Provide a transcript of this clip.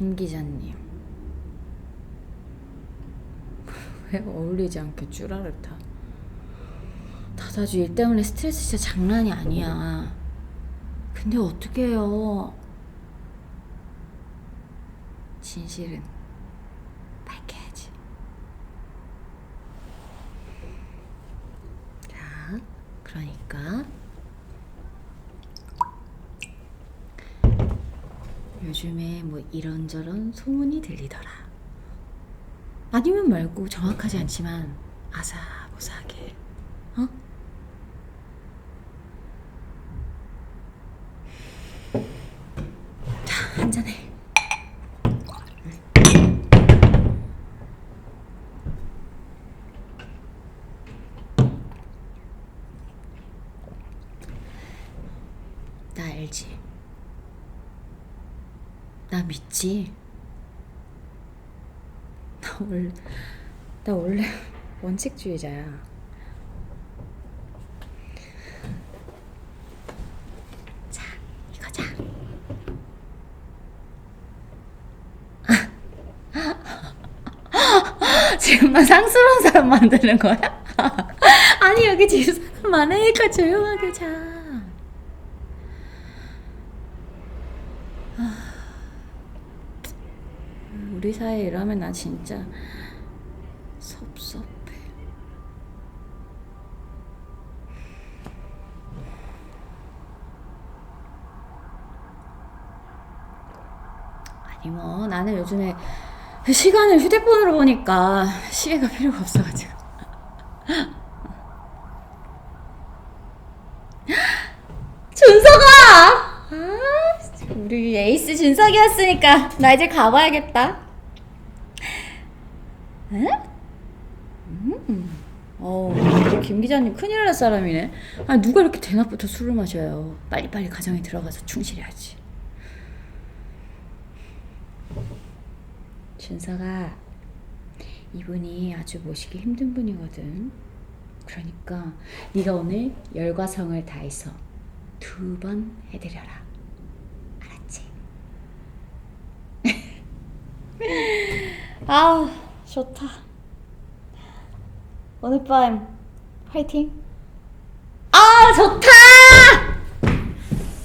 김 기자님. 왜 어울리지 않게 쭈라를 타? 다다주 일 때문에 스트레스 진짜 장난이 아니야. 근데 어떻게 해요? 진실은 밝혀야지. 자, 그러니까 요즘에 뭐 이런저런 소문이 들리더라. 아니면 말고 정확하지 않지만 아사고사하게, 어? 자, 한잔해. 나 알지? 나 믿지? 나 원래, 나 원래 원칙주의자야. 자, 이거 자. 지금 나 상스러운 사람 만드는 거야? 아니 여기 지금 사람 많으니까 조용하게 자. 우리 사이에 이러면 나 진짜 섭섭해. 아니 뭐 나는 요즘에 시간을 휴대폰으로 보니까 시계가 필요가 없어가지고. 준서가! 아, 우리 에이스 준석이 왔으니까 나 이제 가봐야겠다. 에? 음. 어, 김 기자님 큰일 날 사람이네. 아, 누가 이렇게 대낮부터 술을 마셔요. 빨리빨리 가정에 들어가서 충실해야지. 준서가 이분이 아주 모시기 힘든 분이거든. 그러니까 네가 오늘 열과 성을 다해서 두 번 해드려라. 알았지? 아 좋다. 오늘 밤 화이팅. 아 좋다.